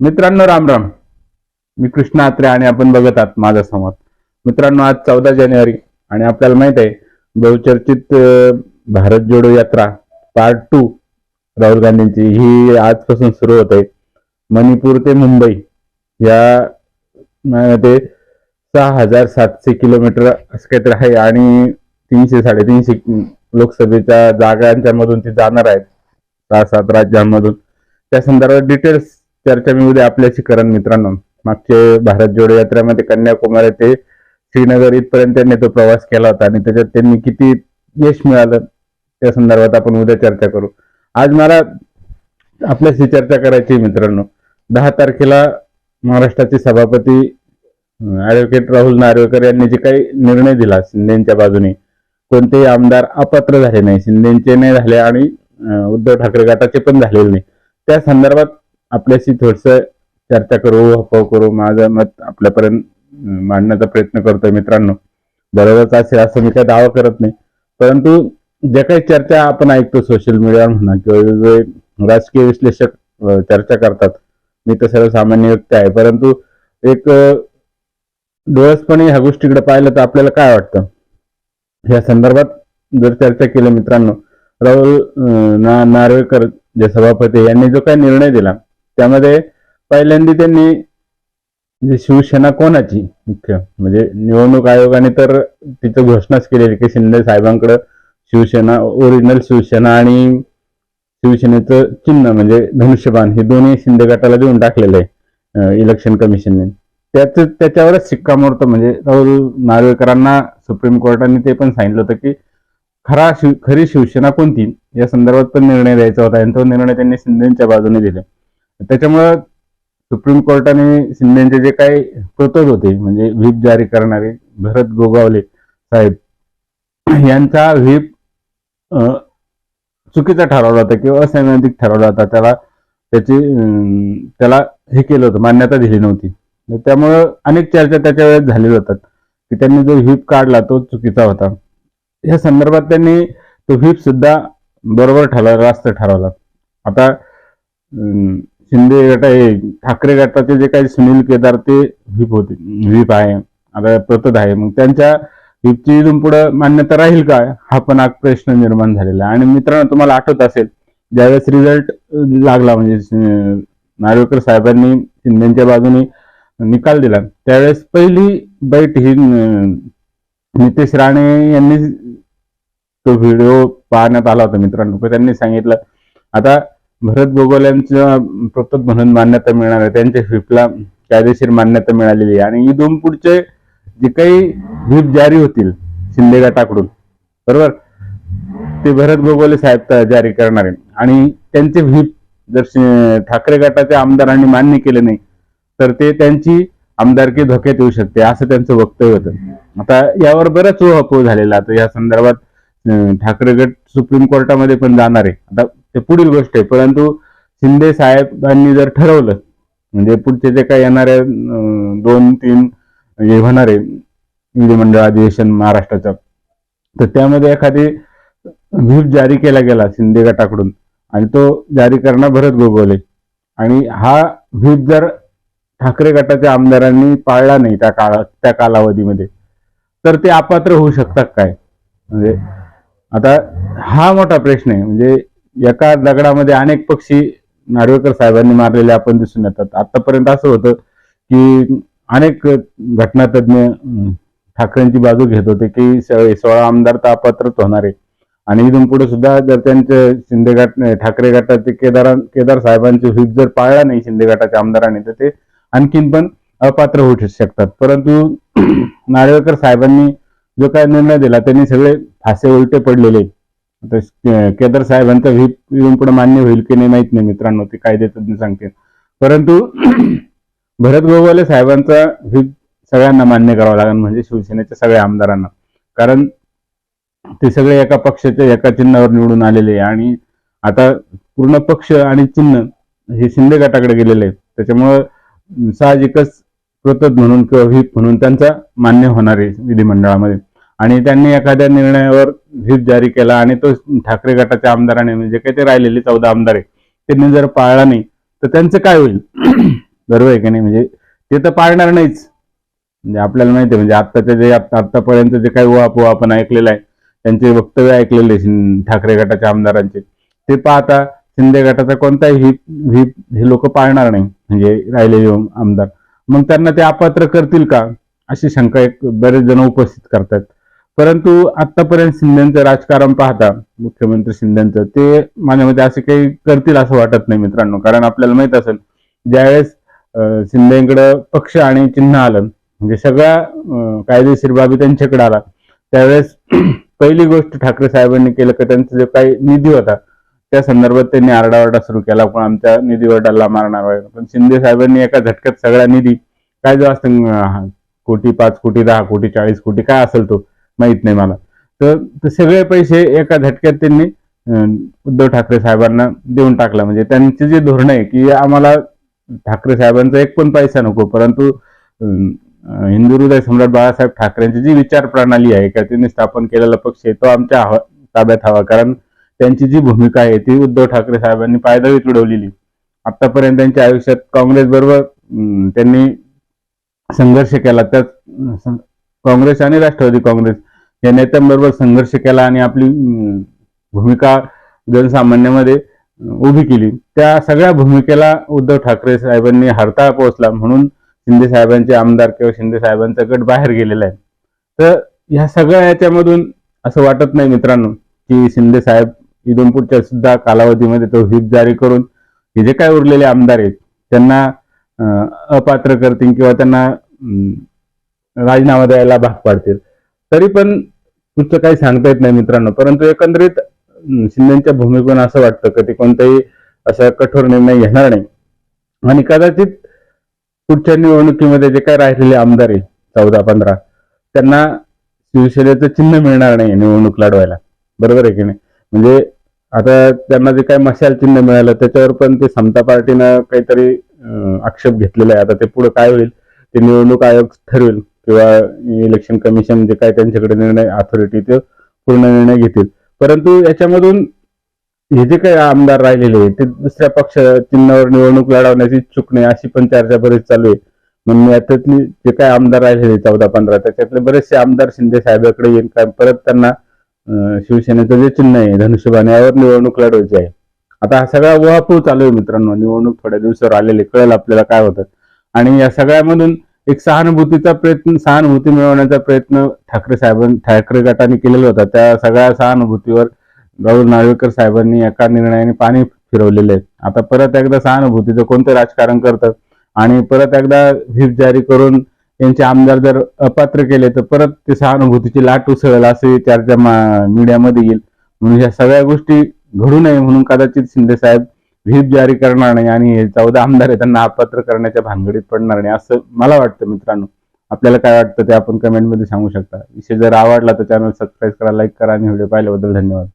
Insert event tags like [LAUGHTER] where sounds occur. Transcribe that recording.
मित्रांनो राम राम. मी कृष्ण आत्रे आणि आपण बघत आहात माझा संवाद. मित्रांनो आज चौदा जानेवारी आणि आपल्याला माहीत आहे बहुचर्चित भारत जोडो यात्रा पार्ट टू राहुल गांधींची. ही आजपासून सुरू होत आहे. मणिपूर ते मुंबई या ते सहा हजार सातशे किलोमीटर असं काहीतरी आहे आणि तीनशे साडेतीनशे लोकसभेच्या जागांच्या मधून ते जाणार आहेत. सहा सात राज्यांमधून. त्या संदर्भात डिटेल्स चर्चा मी उद्या आपल्याशी करण मित्रांनो. मागचे भारत जोडो यात्रेमध्ये कन्याकुमारी ते श्रीनगर इथपर्यंत त्यांनी तो प्रवास केला होता आणि त्याच्यात त्यांनी किती यश मिळालं त्या संदर्भात आपण उद्या चर्चा करू. आज मला आपल्याशी चर्चा करायची मित्रांनो. दहा तारखेला महाराष्ट्राचे सभापती ऍडव्होकेट राहुल नार्वेकर यांनी जे काही निर्णय दिला शिंदेच्या बाजूने कोणतेही आमदार अपात्र झाले नाही. शिंदेचे नाही झाले आणि उद्धव ठाकरे गटाचे पण झालेले नाही. त्या संदर्भात आपल्याशी थोडस चर्चा करू हफाव करू माझं मत आपल्यापर्यंत मांडण्याचा प्रयत्न करतोय मित्रांनो. बरोबरच असेल असं मी काही दावा करत नाही. परंतु ज्या काही चर्चा आपण ऐकतो सोशल मीडियावर म्हणा किंवा वेगवेगळे राजकीय विश्लेषक चर्चा करतात मी तर सर्वसामान्य व्यक्ती आहे. परंतु एक डोळसपणे ह्या गोष्टीकडे पाहिलं तर आपल्याला काय वाटतं? या संदर्भात जर चर्चा केली मित्रांनो राहुल ना नार्वेकर जे सभापती यांनी जो काही निर्णय दिला त्यामध्ये पहिल्यांदा त्यांनी जे शिवसेना कोणाची मुख्य म्हणजे निवडणूक आयोगाने तर तिचं घोषणाच केलेली की शिंदे साहेबांकडे शिवसेना ओरिजिनल शिवसेना आणि शिवसेनेचं चिन्ह म्हणजे धनुष्यबाण हे दोन्ही शिंदे गटाला देऊन टाकलेलं आहे इलेक्शन कमिशनने त्याच त्याच्यावरच शिक्कामोर्तब म्हणजे राहुल नार्वेकरांना सुप्रीम कोर्टाने ते पण सांगितलं होतं की खरा शिव खरी शिवसेना कोणती? या संदर्भात पण निर्णय द्यायचा होता आणि तो निर्णय त्यांनी शिंदेच्या बाजूने दिला. त्याच्यामुळं सुप्रीम कोर्टाने शिंदेचे जे काही प्रतोद होते म्हणजे व्हीप जारी करणारे भरत गोगावले साहेब यांचा व्हीप चुकीचा ठरवला होता किंवा असैद्धांतिक ठरवला होता त्याला त्याची त्याला हे केलं होतं मान्यता दिली नव्हती. त्यामुळं अनेक चर्चा त्याच्या वेळेस झालेल्या होतात की त्यांनी जो व्हीप काढला तो चुकीचा होता. या संदर्भात त्यांनी तो व्हीप सुद्धा बरोबर ठरवला रास्त ठरवला. आता शिंदे गट आहे ठाकरे गटाचे जे काही सुनील केदार ते व्हीप होते व्हीप आहे. आता प्रतद आहे. मग त्यांच्या व्हीपची इथून पुढे मान्यता राहील का? हा पण आज प्रश्न निर्माण झालेला आहे. आणि मित्रांनो तुम्हाला आठवत असेल ज्यावेळेस रिझल्ट लागला म्हणजे नार्वेकर साहेबांनी शिंदेच्या बाजूने निकाल दिला त्यावेळेस पहिली बैठ ही नितेश राणे यांनी तो व्हिडिओ पाहण्यात आला होता मित्रांनो. त्यांनी सांगितलं आता भरत गोगोल यांचं म्हणून मान्यता मिळणार आहे. त्यांच्या व्हीपला कायदेशीर मान्यता मिळालेली आहे. आणि दोन पुढचे जे काही व्हीप जारी होतील शिंदे गटाकडून बरोबर? ते भरत गोगोले साहेब जारी करणार आहे आणि त्यांचे व्हीप जर ठाकरे गटाच्या आमदारांनी मान्य केले नाही तर ते त्यांची आमदारकी धोक्यात येऊ शकते असं त्यांचं वक्तव्य होतं. आता यावर बराच ओहापोह झालेला आता या संदर्भात ठाकरे गट सुप्रीम कोर्टामध्ये पण जाणार आहे. आता ते पुढील गोष्ट आहे. परंतु शिंदे साहेबांनी जर ठरवलं म्हणजे पुढचे जे काही येणारे दोन तीन हे होणार आहे विधिमंडळ अधिवेशन महाराष्ट्राचं तर त्यामध्ये एखादी व्हीप जारी केला गेला शिंदे गटाकडून आणि तो जारी करणं भरत गोगवले आणि हा व्हीप जर ठाकरे गटाच्या आमदारांनी पाळला नाही त्या काळा त्या कालावधीमध्ये तर ते अपात्र होऊ शकतात काय? म्हणजे आता हा मोठा प्रश्न आहे. म्हणजे एका दगडामध्ये अनेक पक्षी नार्वेकर साहेबांनी मारलेले आपण दिसून येतात. आतापर्यंत असं होतं की अनेक घटनातज्ञ ठाकरेंची बाजू घेत होते की स- सोळा आमदार तर अपात्रच होणार. आहे आणि इथून पुढे सुद्धा जर त्यांचे शिंदे गट ठाकरे गटाचे केदार केदार साहेबांचे हित जर पाळला नाही शिंदे गटाच्या आमदारांनी तर ते आणखीन पण अपात्र होऊ शकतात. परंतु [CLEARS THROAT] नार्वेकर साहेबांनी जो काय निर्णय दिला त्यांनी सगळे फासे उलटे पडलेले. आहेत. आता केदार साहेबांचा व्हीप येऊन पुढे मान्य होईल की नाही माहीत नाही मित्रांनो ते कायदे तज्ञ सांगतील. परंतु [CLEARS THROAT] भरत गोवाले साहेबांचा व्हीप सगळ्यांना मान्य करावा लागेल म्हणजे शिवसेनेच्या सगळ्या आमदारांना. कारण ते सगळे एका पक्षाच्या एका चिन्हावर निवडून आलेले आणि आता पूर्ण पक्ष आणि चिन्ह हे शिंदे गटाकडे गेलेले आहेत. त्याच्यामुळं साहजिकच कृतज्ञ म्हणून किंवा व्हीप म्हणून त्यांचा मान्य होणार आहे विधिमंडळामध्ये. आणि त्यांनी एखाद्या निर्णयावर व्हीप जारी केला आणि तो ठाकरे गटाच्या आमदाराने म्हणजे काही ते राहिलेले चौदा आमदार आहे त्यांनी जर पाळला नाही तर त्यांचं काय होईल? [CLEARS THROAT] बरोबर आहे की नाही? म्हणजे ते तर पाळणार नाहीच. म्हणजे आपल्याला माहिती आहे म्हणजे आत्ताचे जे आत्तापर्यंत जे काही उहापोह आपण ऐकलेलं आहे त्यांचे वक्तव्य ऐकलेले ठाकरे गटाच्या आमदारांचे ते पाहता शिंदे गटाचा कोणताही व्हीप व्हीप हे लोक पाळणार नाही म्हणजे राहिलेले आमदार. मग त्यांना ते अपात्र करतील का? अशी शंका एक बरेच जण उपस्थित करतात. परंतु आतापर्यंत शिंदेचं राजकारण पाहता मुख्यमंत्री शिंदेचं ते माझ्या मते असे काही करतील असं वाटत नाही मित्रांनो. कारण आपल्याला माहीत असेल ज्यावेळेस शिंदेकडं पक्ष आणि चिन्ह आलं म्हणजे सगळ्या कायदेशीर बाबी त्यांच्याकडे आला त्यावेळेस [CLEARS THROAT] पहिली गोष्ट ठाकरे साहेबांनी केलं की त्यांचा जो काही निधी होता त्या संदर्भात त्यांनी आरडाओरडा सुरू केला पण आमच्या निधीवर डल्ला मारणार वगैरे. पण शिंदे साहेबांनी एका झटक्यात सगळा निधी काय जो असतं कोटी पाच कोटी दहा कोटी चाळीस कोटी काय असेल तो माहीत नाही मला. तर ते सगळे पैसे एका झटक्यात त्यांनी उद्धव ठाकरे साहेबांना देऊन टाकला. म्हणजे त्यांचे जे धोरण आहे की आम्हाला ठाकरे साहेबांचा एक पण पैसा नको परंतु हिंदू हृदय सम्राट बाळासाहेब ठाकरेंची जी विचार प्रणाली आहे का त्यांनी स्थापन केलेला पक्ष आहे तो आमच्या हवा ताब्यात हवा. कारण त्यांची जी भूमिका आहे ती उद्धव ठाकरे साहेबांनी पायदळीत उडवलेली आतापर्यंत त्यांच्या आयुष्यात काँग्रेस बरोबर त्यांनी संघर्ष केला. त्यात सं- काँग्रेस आणि राष्ट्रवादी काँग्रेस या नेत्यांबरोबर संघर्ष केला आणि आपली भूमिका जनसामान्यामध्ये उभी केली. त्या सगळ्या भूमिकेला उद्धव ठाकरे साहेबांनी हरताळ पोहोचला म्हणून शिंदे साहेबांचे आमदार किंवा शिंदे साहेबांचा गट बाहेर गेलेला आहे. तर ह्या सगळ्या याच्यामधून असं वाटत नाही मित्रांनो की शिंदे साहेब इदमपूरच्या सुद्धा कालावधीमध्ये तो व्हीप जारी करून हे जे काय उरलेले आमदार आहेत त्यांना अपात्र करतील किंवा त्यांना राजीनामा द्यायला भाग पाडतील. तरी पण पुढचं काही सांगता येत नाही मित्रांनो. परंतु एकंदरीत शिंदेच्या भूमिकेवर असं वाटतं की ते कोणताही असा कठोर निर्णय घेणार नाही. आणि कदाचित पुढच्या निवडणुकीमध्ये जे काय राहिलेले आमदार आहे चौदा पंधरा त्यांना शिवसेनेचं चिन्ह मिळणार नाही निवडणूक लढवायला. बरोबर आहे की नाही? म्हणजे आता त्यांना जे काय मशाल चिन्ह मिळालं त्याच्यावर पण ते समता पार्टीनं काहीतरी आक्षेप घेतलेला आहे. आता ते पुढे काय होईल? ते निवडणूक आयोग ठरवेल. किंवा इलेक्शन कमिशन जे काय त्यांच्याकडे निर्णय अथॉरिटी ते पूर्ण निर्णय घेतील. परंतु याच्यामधून हे जे काही आमदार राहिलेले आहेत ते दुसऱ्या पक्ष चिन्हावर निवडणूक लढवण्याची चुकणे अशी पण चर्चा बरीच चालू आहे. म्हणून याच्यातली जे काय आमदार राहिलेले चौदा पंधरा त्याच्यातले बरेचसे आमदार शिंदे साहेबाकडे येईल काय परत त्यांना शिवसेनेचं जे चिन्ह आहे धनुष्यबाण यावर निवडणूक लढवायची आहे. आता हा सगळा वहापूर चालू आहे मित्रांनो. निवडणूक थोड्या दिवसावर आलेली कळेल आपल्याला काय होतं. आणि या सगळ्यामधून एक सहानुभूतीचा प्रयत्न सहानुभूती मिळवण्याचा प्रयत्न ठाकरे साहेबां ठाकरे गटाने केलेला होता. त्या सगळ्या सहानुभूतीवर राहुल नार्वेकर साहेबांनी एका निर्णयाने पाणी फिरवलेले आहे. आता परत एकदा सहानुभूतीचं कोणतं राजकारण करतात? आणि परत एकदा व्हीप जारी करून त्यांचे आमदार जर अपात्र केले तर परत ते सहानुभूतीची लाट उसळेल असे चर्चा मीडियामध्ये येईल. म्हणून ह्या सगळ्या गोष्टी घडू नये म्हणून कदाचित शिंदे साहेब व्हीप जारी करणार नाही आणि हे चौदा आमदार आहे त्यांना अपात्र करण्याच्या भानगडीत पडणार नाही असं मला वाटतं मित्रांनो. आपल्याला काय वाटतं ते आपण कमेंटमध्ये सांगू शकता. विषय जर आवडला तर चॅनल सबस्क्राईब करा लाईक करा आणि व्हिडिओ पाहिल्याबद्दल धन्यवाद.